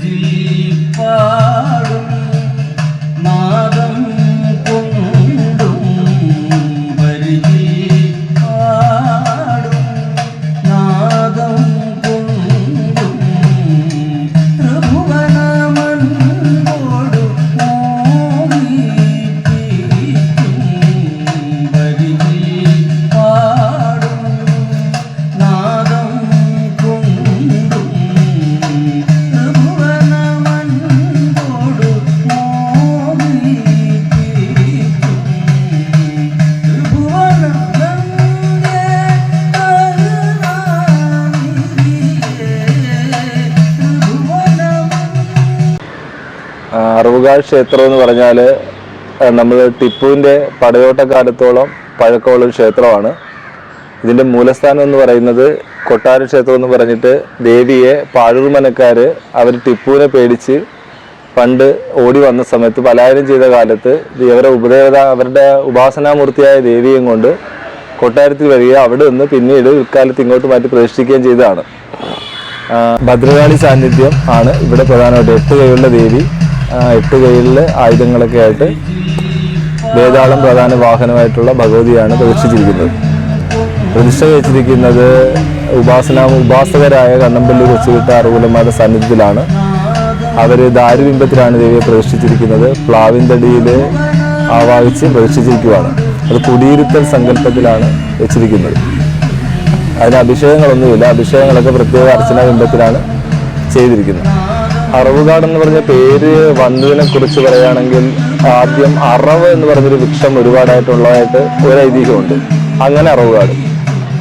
Did you? ആ, അറുപകാൽ ക്ഷേത്രം എന്ന് പറഞ്ഞാൽ നമ്മൾ ടിപ്പുവിന്റെ പടയോട്ടക്കാലത്തോളം പഴക്കമുള്ള ക്ഷേത്രമാണ്. ഇതിന്റെ മൂലസ്ഥാനം എന്ന് പറയുന്നത് കൊട്ടാര ക്ഷേത്രം എന്ന് പറഞ്ഞിട്ട് ദേവിയെ പാഴൂർമനക്കാർ അവർ ടിപ്പുവിനെ പേടിച്ച് പണ്ട് ഓടി വന്ന സമയത്ത് പലായനം ചെയ്ത കാലത്ത് അവരുടെ ഉപദേവത അവരുടെ ഉപാസനാമൂർത്തിയായ ദേവിയും കൊണ്ട് കൊട്ടാരത്തിൽ വരിക അവിടെ നിന്ന് പിന്നീട് ഇക്കാലത്ത് ഇങ്ങോട്ട് മാറ്റി പ്രതിഷ്ഠിക്കുകയും ചെയ്തതാണ്. ഭദ്രകാളി സാന്നിധ്യം ആണ് ഇവിടെ പ്രധാനമായിട്ട് എട്ട് കൈയുള്ള ദേവി. എട്ട് കൈകളിൽ ആയുധങ്ങളൊക്കെ ആയിട്ട് വേതാളം പ്രധാന വാഹനമായിട്ടുള്ള ഭഗവതിയാണ് പ്രതിഷ്ഠിച്ചിരിക്കുന്നത് പ്രതിഷ്ഠ വെച്ചിരിക്കുന്നത് ഉപാസന ഉപാസകരായ കണ്ണമ്പള്ളി കൊച്ചുവിട്ട അറുകുലന്മാരുടെ സാന്നിധ്യത്തിലാണ്. അവർ ദാരുബിംബത്തിലാണ് ദേവിയെ പ്രതിഷ്ഠിച്ചിരിക്കുന്നത് പ്ലാവിന്തടിയിൽ ആവാഹിച്ച് പ്രതിഷ്ഠിച്ചിരിക്കുകയാണ് അത് കുടിയിരുത്തൽ സങ്കല്പത്തിലാണ് വെച്ചിരിക്കുന്നത്. അതിന് അഭിഷേകങ്ങളൊന്നുമില്ല. അഭിഷേകങ്ങളൊക്കെ പ്രത്യേക അർച്ചന ബിംബത്തിലാണ് ചെയ്തിരിക്കുന്നത്. അറവുകാട് എന്ന് പറഞ്ഞ പേര് വന്നതിനെ കുറിച്ച് പറയുകയാണെങ്കിൽ ആദ്യം അറവ് എന്ന് പറഞ്ഞൊരു വൃക്ഷം ഒരുപാടായിട്ടുള്ളതായിട്ട് ഒരു ഐതിഹ്യമുണ്ട്. അങ്ങനെ അറവുകാട്.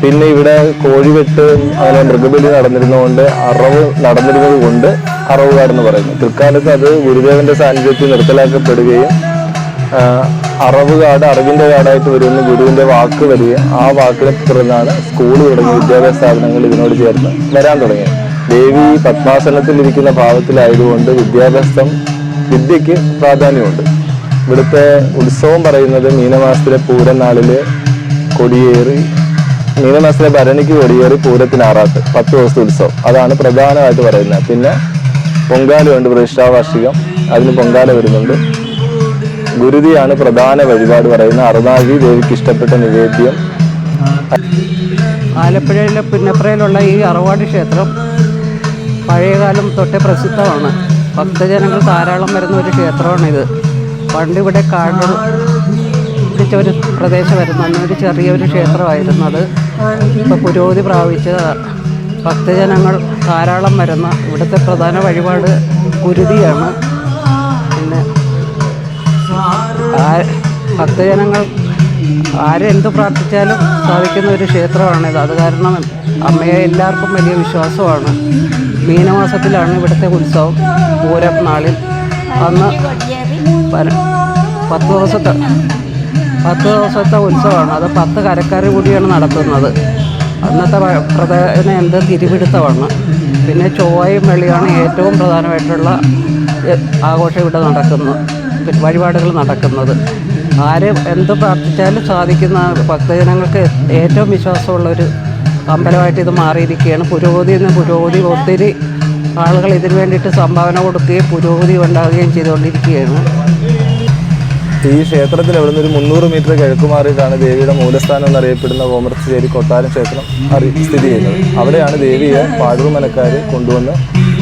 പിന്നെ ഇവിടെ കോഴിവെട്ട് അങ്ങനെ മൃഗബലി നടന്നിരുന്നതുകൊണ്ട് അറവ് നടന്നിരുന്നത് കൊണ്ട് അറവുകാട് എന്ന് പറയുന്നു. പിൽക്കാലത്ത് അത് ഗുരുദേവന്റെ സാന്നിധ്യത്തിൽ നിർത്തലാക്കപ്പെടുകയും അറവുകാട് അറിവിന്റെ കാടായിട്ട് വരുന്ന ഗുരുവിന്റെ വാക്ക് വരിക ആ വാക്കിനെ തുടർന്നാണ് സ്കൂൾ തുടങ്ങിയ വിദ്യാഭ്യാസ സ്ഥാപനങ്ങൾ ഇതിനോട് ചേർന്ന് വരാൻ തുടങ്ങിയത്. ദേവി പത്മാസനത്തിൽ ഇരിക്കുന്ന ഭാവത്തിലായതുകൊണ്ട് വിദ്യാഭ്യാസം വിദ്യക്ക് പ്രാധാന്യമുണ്ട്. ഇവിടുത്തെ ഉത്സവം പറയുന്നത് മീനമാസത്തിലെ പൂരനാളിൽ കൊടിയേറി മീനമാസത്തിലെ ഭരണിക്ക് കൊടിയേറി പൂരത്തിന് ആറാട്ട് പത്ത് ദിവസത്തെ ഉത്സവം. അതാണ് പ്രധാനമായിട്ട് പറയുന്നത്. പിന്നെ പൊങ്കാലയുണ്ട് പ്രതിഷ്ഠാവാർഷികം. അതിന് പൊങ്കാല വരുന്നുണ്ട്. ഗുരുതിയാണ് പ്രധാന വഴിപാട് പറയുന്നത്. അറുനാഴി ദേവിക്ക് ഇഷ്ടപ്പെട്ട നിവേദ്യം. ആലപ്പുഴയിലെ പുന്നപ്രയിലുള്ള ഈ അറുവാട് ക്ഷേത്രം പഴയകാലം തൊട്ടേ പ്രസിദ്ധമാണ്. ഭക്തജനങ്ങൾ ധാരാളം വരുന്ന ഒരു ക്ഷേത്രമാണിത്. പണ്ട് ഇവിടെ കാട് ഒരു പ്രദേശമായിരുന്നു അന്ന് ഒരു ചെറിയൊരു ക്ഷേത്രമായിരുന്നു അത്. ഇപ്പോൾ പുരോഗതി പ്രാപിച്ച ഭക്തജനങ്ങൾ ധാരാളം വരുന്ന ഇവിടുത്തെ പ്രധാന വഴിപാട് കുരുതിയാണ്. പിന്നെ ഭക്തജനങ്ങൾ ആരെന്ത് പ്രാർത്ഥിച്ചാലും സാധിക്കുന്ന ഒരു ക്ഷേത്രമാണിത്. അത് കാരണം അമ്മയെ എല്ലാവർക്കും വലിയ വിശ്വാസമാണ്. മീനമാസത്തിലാണ് ഇവിടുത്തെ ഉത്സവം പൂരം നാളിൽ. അന്ന് പത്ത് ദിവസത്തെ പത്ത് ദിവസത്തെ ഉത്സവമാണ്. അത് പത്ത് കരക്കാർ കൂടിയാണ് നടത്തുന്നത്. അന്നത്തെ പ്രധാന എന്ത് തിരുവിടുത്തമാണ് പിന്നെ ചൊവ്വയും വെള്ളിയാണ് ഏറ്റവും പ്രധാനമായിട്ടുള്ള ആഘോഷം ഇവിടെ നടക്കുന്നു വഴിപാടുകൾ നടക്കുന്നത്. ആര് എന്ത് പ്രാർത്ഥിച്ചാലും സാധിക്കുന്ന ഭക്തജനങ്ങൾക്ക് ഏറ്റവും വിശ്വാസമുള്ള ഒരു അമ്പലമായിട്ട് ഇത് മാറിയിരിക്കുകയാണ്. പുരോഗതി എന്ന പുരോഗതി ഒത്തിരി ആളുകൾ ഇതിനു വേണ്ടിയിട്ട് സംഭാവന കൊടുക്കുകയും പുരോഗതി ഉണ്ടാവുകയും ചെയ്തുകൊണ്ടിരിക്കുകയാണ്. ഈ ക്ഷേത്രത്തിൽ അവിടെ നിന്ന് ഒരു മുന്നൂറ് മീറ്റർ കിഴക്ക് മാറിയിട്ടാണ് ദേവിയുടെ മൂലസ്ഥാനം എന്നറിയപ്പെടുന്ന ഓമർത്തിശ്ശേരി കൊട്ടാരം ക്ഷേത്രം അറി സ്ഥിതി ചെയ്യുന്നത്. അവിടെയാണ് ദേവിയെ പാഴൂർ മലക്കാർ കൊണ്ടുവന്ന്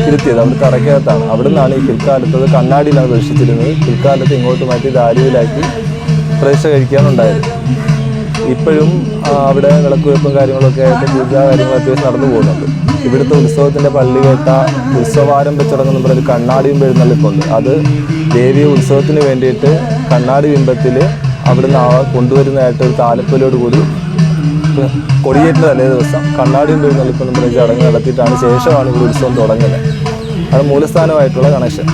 ഇരുത്തിയത്. അവിടെ തറക്കകത്താണ് അവിടെ നിന്നാണ് ഈ പിൽക്കാലത്ത് അത് കണ്ണാടിയിലാണ് പ്രവേശിച്ചിരുന്നത് പിൽക്കാലത്ത് ഇങ്ങോട്ട് മാറ്റി ദാരിയിലാക്കി പ്രവേശ കഴിക്കാനുണ്ടായത്. ഇപ്പോഴും അവിടെ വിളക്കുവെപ്പും കാര്യങ്ങളൊക്കെ ആയിട്ട് പൂജ കാര്യങ്ങൾ നടന്നു പോകുന്നുണ്ട്. ഇവിടുത്തെ ഉത്സവത്തിന്റെ പള്ളിവേട്ട ഉത്സവാരംഭ ചടങ്ങ് എന്ന് പറഞ്ഞൊരു കണ്ണാടിയും എഴുന്നള്ളിപ്പുണ്ട് അത് ദേവി ഉത്സവത്തിന് വേണ്ടിയിട്ട് കണ്ണാടി ബിംബത്തിൽ അവിടുന്ന് ആ കൊണ്ടുവരുന്നതായിട്ട് ഒരു താലപ്പൊലിയോട് കൂടി കൊടിയേറ്റ തലേ ദിവസം. കണ്ണാടിയും എഴുന്നള്ളിപ്പ് എന്ന് പറഞ്ഞ ചടങ്ങ് നടത്തിയിട്ടാണ് ശേഷമാണ് ഇവിടെ ഉത്സവം തുടങ്ങുന്നത്. അത് മൂലസ്ഥാനമായിട്ടുള്ള കണക്ഷൻ.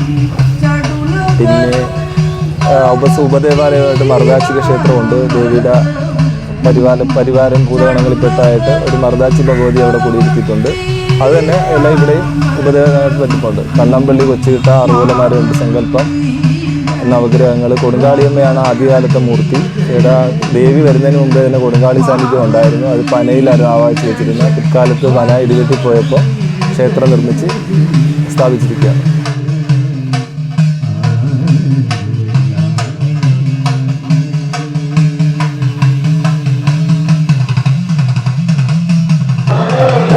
പിന്നെ ഉപദേവാലയമായിട്ട് മറുതാച്ചിക ക്ഷേത്രമുണ്ട്. ദേവിയുടെ പരിവാരം പരിവാരം ഭൂതഗണങ്ങളിൽപ്പെട്ടായിട്ട് ഒരു മർദാച്ചി ഭഗവതി അവിടെ കുടിയിരുത്തിയിട്ടുണ്ട് അത് തന്നെ എല്ലാം ഇവിടെയും ഉപദേവനായിട്ട് പറ്റിപ്പുണ്ട് കണ്ണമ്പള്ളി കൊച്ചുകിട്ട അറുപോലമാരുണ്ട് സങ്കല്പം നവഗ്രഹങ്ങൾ കൊടുങ്കാളിയമ്മയാണ് ആദ്യകാലത്തെ മൂർത്തി. ഇവിടെ ദേവി വരുന്നതിന് മുമ്പേ തന്നെ കൊടുങ്കാളി സാന്നിധ്യം ഉണ്ടായിരുന്നു. അത് പനയിലാണ് ആവാഹിച്ച് വെച്ചിരുന്നത് പിൽക്കാലത്ത് പന ഇടിവെട്ടി പോയപ്പോൾ ക്ഷേത്രം നിർമ്മിച്ച് സ്ഥാപിച്ചിരിക്കുകയാണ്.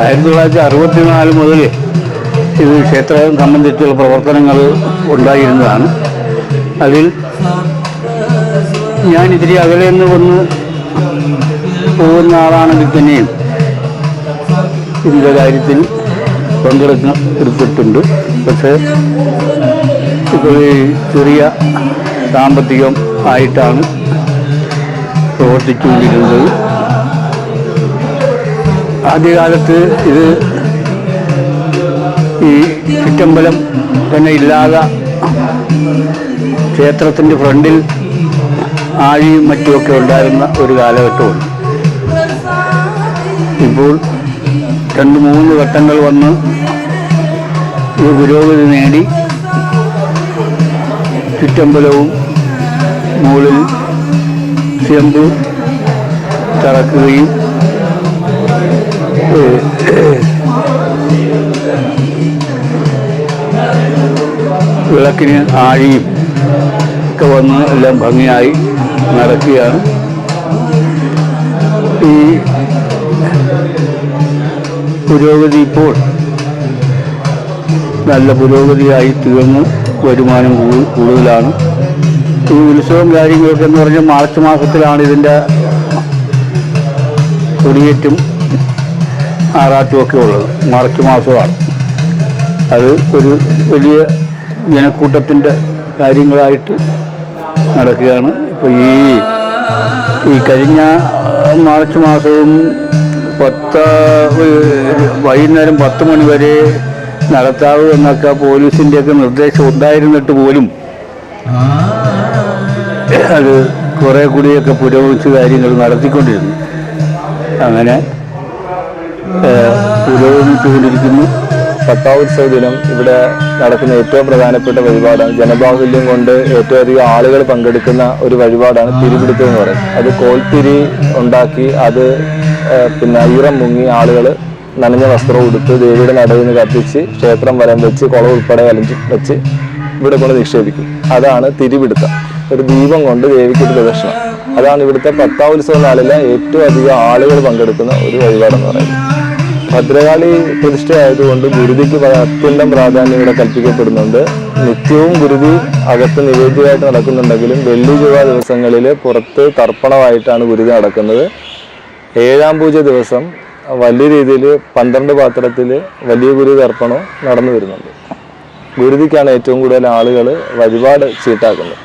ആയിരത്തി തൊള്ളായിരത്തി അറുപത്തിനാല് മുതൽ ഇത് ക്ഷേത്രം സംബന്ധിച്ചുള്ള പ്രവർത്തനങ്ങൾ ഉണ്ടായിരുന്നതാണ്. അതിൽ ഞാൻ ഇത്തിരി അകലെ നിന്ന് വന്ന് പോകുന്ന ആളാണെങ്കിൽ തന്നെയും ഇതിന്റെ കാര്യത്തിൽ പങ്കെടുക്ക എടുത്തിട്ടുണ്ട്. പക്ഷേ ഇപ്പോൾ ചെറിയ സാമ്പത്തികം ആയിട്ടാണ് പ്രവർത്തിച്ചുകൊണ്ടിരുന്നത്. ആദ്യകാലത്ത് ഇത് ഈ ചുറ്റമ്പലം തന്നെ ഇല്ലാതെ ക്ഷേത്രത്തിന്റെ ഫ്രണ്ടിൽ ആഴിയും മറ്റുമൊക്കെ ഉണ്ടായിരുന്ന ഒരു കാലഘട്ടമാണ്. ഇപ്പോൾ രണ്ട് മൂന്ന് ഘട്ടങ്ങൾ വന്ന് ഇത് പുരോഗതി നേടി ചുറ്റമ്പലവും മുകളിൽ ചെമ്പ് തറക്കുകയും വിളക്കിന് ആഴിയും ഒക്കെ വന്ന് എല്ലാം ഭംഗിയായി നടക്കുകയാണ്. ഈ പുരോഗതി ഇപ്പോൾ നല്ല പുരോഗതിയായി തീർന്നു. വരുമാനം കൂടുതലാണ്. ഈ ഉത്സവം കാര്യങ്ങളൊക്കെ എന്ന് പറഞ്ഞാൽ മാർച്ച് മാസത്തിലാണ് ഇതിന്റെ കൊടിയേറ്റും. ആറാട്ടും ഒക്കെ ഉള്ളത്. മാർച്ച് മാസമാണ്. അത് ഒരു വലിയ ജനക്കൂട്ടത്തിന്റെ കാര്യങ്ങളായിട്ട് നടക്കുകയാണ്. ഇപ്പോൾ ഈ ഈ കഴിഞ്ഞ മാർച്ച് മാസവും പത്ത് വൈകുന്നേരം പത്ത് മണി വരെ നടത്താവ് എന്നൊക്കെ പോലീസിന്റെയൊക്കെ നിർദ്ദേശം ഉണ്ടായിരുന്നിട്ട് പോലും അത് കുറേ കൂടിയൊക്കെ പുരോഗമിച്ച് കാര്യങ്ങൾ നടത്തിക്കൊണ്ടിരുന്നു. അങ്ങനെ പുരോഗമിച്ചുകൊണ്ടിരിക്കുന്നു. പത്താവുത്സവ ദിനം ഇവിടെ നടക്കുന്ന ഏറ്റവും പ്രധാനപ്പെട്ട വഴിപാടാണ്. ജനബാഹുല്യം കൊണ്ട് ഏറ്റവും അധികം ആളുകൾ പങ്കെടുക്കുന്ന ഒരു വഴിപാടാണ് തിരിപിടുത്തം എന്ന് പറയുന്നത്. അത് കോൽത്തിരി ഉണ്ടാക്കി അത് പിന്നെ ഈറം മുങ്ങി ആളുകൾ നനഞ്ഞ വസ്ത്രം ഉടുത്ത് ദേവിയുടെ നിന്ന് കത്തിച്ച് ക്ഷേത്രം വരം വെച്ച് കുളം ഉൾപ്പെടെ വലഞ്ച് വെച്ച് ഇവിടെ കൊണ്ട് നിക്ഷേപിക്കും. അതാണ് തിരിപിടുത്തം. ഒരു ദീപം കൊണ്ട് ദേവിക്ക് ഒരു അതാണ് ഇവിടുത്തെ പത്താവുത്സവ നാളിലെ ഏറ്റവും അധികം ആളുകൾ പങ്കെടുക്കുന്ന ഒരു വഴിപാടെന്ന് പറയുന്നത്. ഭദ്രകാളി പ്രതിഷ്ഠയായതുകൊണ്ട് ഗുരുതിക്ക് അത്യന്തം പ്രാധാന്യം ഇവിടെ കൽപ്പിക്കപ്പെടുന്നുണ്ട്. നിത്യവും ഗുരുതി അകത്ത് നിവേദ്യമായിട്ട് നടക്കുന്നുണ്ടെങ്കിലും വെള്ളി ചൊവ്വ ദിവസങ്ങളിൽ പുറത്ത് തർപ്പണമായിട്ടാണ് ഗുരുതി നടക്കുന്നത്. ഏഴാം പൂജ ദിവസം വലിയ രീതിയിൽ പന്ത്രണ്ട് പാത്രത്തിൽ വലിയ ഗുരു തർപ്പണം നടന്നു വരുന്നുണ്ട്. ഗുരുതിക്കാണ് ഏറ്റവും കൂടുതൽ ആളുകൾ വഴിപാട് ചീട്ടാക്കുന്നത്.